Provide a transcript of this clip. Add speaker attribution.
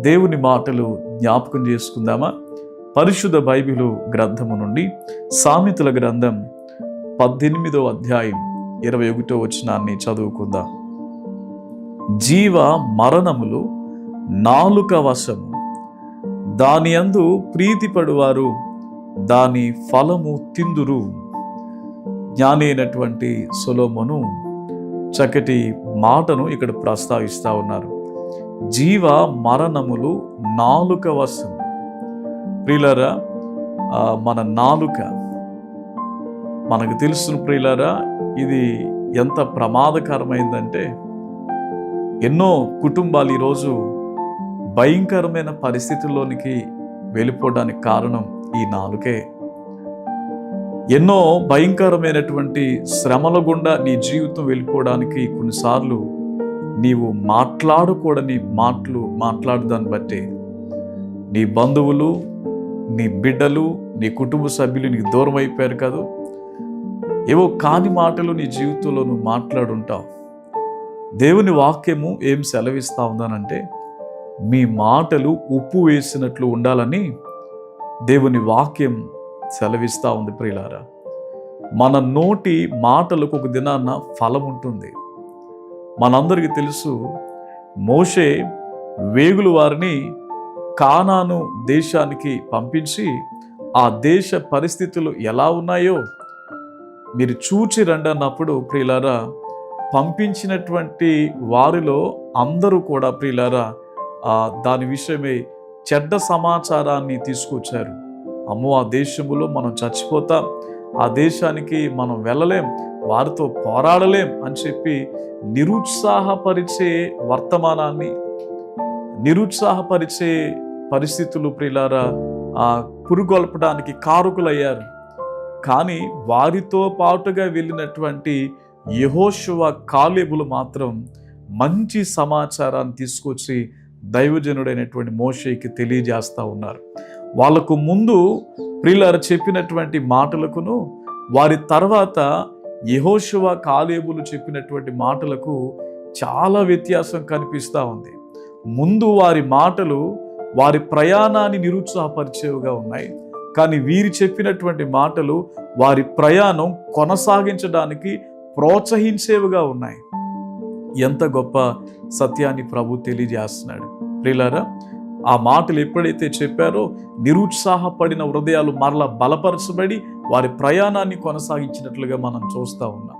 Speaker 1: దేవుని మాటలు జ్ఞాపకం చేసుకుందామా? పరిశుద్ధ బైబిలు గ్రంథము నుండి సామెతల గ్రంథం పద్దెనిమిదో అధ్యాయం ఇరవై ఒకటో వచనాన్ని చదువుకుందాం. జీవ మరణములు నాలుక వశము. దాని అందు ప్రీతిపడువారు దాని ఫలము తిందురు. జ్ఞాని అయినటువంటి సొలోమోను చక్కటి మాటను ఇక్కడ ప్రస్తావిస్తా ఉన్నారు. జీవ మరణములు నాలుక వశం. ప్రియులరా మన నాలుక. మనకు తెలుసు ప్రియులరా ఇది ఎంత ప్రమాదకరమైందంటే ఎన్నో కుటుంబాలు ఈరోజు భయంకరమైన పరిస్థితుల్లోనికి వెళ్ళిపోవడానికి కారణం ఈ నాలుకే. ఎన్నో భయంకరమైనటువంటి శ్రమల గుండా నీ జీవితం వెళ్ళిపోవడానికి కొన్నిసార్లు నీవు మాట్లాడకూడని మాటలు మాట్లాడదాన్ని బట్టి నీ బంధువులు నీ బిడ్డలు నీ కుటుంబ సభ్యులు నీకు దూరం అయిపోయారు కాదు. ఏవో కాని మాటలు నీ జీవితంలో నువ్వు మాట్లాడుంటావు. దేవుని వాక్యము ఏం సెలవిస్తా ఉందనంటే మీ మాటలు ఉప్పు వేసినట్లు ఉండాలని దేవుని వాక్యం సెలవిస్తూ ఉంది ప్రియులారా. మన నోటి మాటలకు ఒక దినాన్న ఫలం ఉంటుంది. మనందరికీ తెలుసు మోషే వేగులు వారిని కానాను దేశానికి పంపించి ఆ దేశ పరిస్థితులు ఎలా ఉన్నాయో మీరు చూచి రండి అన్నప్పుడు ప్రియులారా పంపించినటువంటి వారిలో అందరూ కూడా ప్రియులారా ఆ దాని విషయమై చెడ్డ సమాచారాన్ని తీసుకొచ్చారు. అమ్మో ఆ దేశంలో మనం చచ్చిపోతాం ఆ దేశానికి మనం వెళ్ళలేం వారితో పోరాడలేం అని చెప్పి నిరుత్సాహపరిచే వర్తమానాన్ని నిరుత్సాహపరిచే పరిస్థితులు ప్రిలారా పురుగొల్పడానికి కారుకులయ్యారు. కానీ వారితో పాటుగా వెళ్ళినటువంటి యహోశువ కాలేబులు మాత్రం మంచి సమాచారాన్ని తీసుకొచ్చి దైవజనుడైనటువంటి మోషేకి తెలియజేస్తా ఉన్నారు. వాళ్ళకు ముందు ప్రియులారు చెప్పినటువంటి మాటలకును వారి తర్వాత యహోశివ కాలేబులు చెప్పినటువంటి మాటలకు చాలా వ్యత్యాసం కనిపిస్తూ ఉంది. ముందు వారి మాటలు వారి ప్రయాణాన్ని నిరుత్సాహపరిచేవిగా ఉన్నాయి. కానీ వీరి చెప్పినటువంటి మాటలు వారి ప్రయాణం కొనసాగించడానికి ప్రోత్సహించేవిగా ఉన్నాయి. ఎంత గొప్ప సత్యాన్ని ప్రభు తెలియజేస్తున్నాడు. ప్రియులారా ఆ మాటలు ఎప్పుడైతే చెప్పారో నిరుత్సాహపడిన హృదయాలు మరలా బలపరచబడి వారి ప్రయాణాన్ని కొనసాగించినట్లుగా మనం చూస్తూ ఉన్నాం.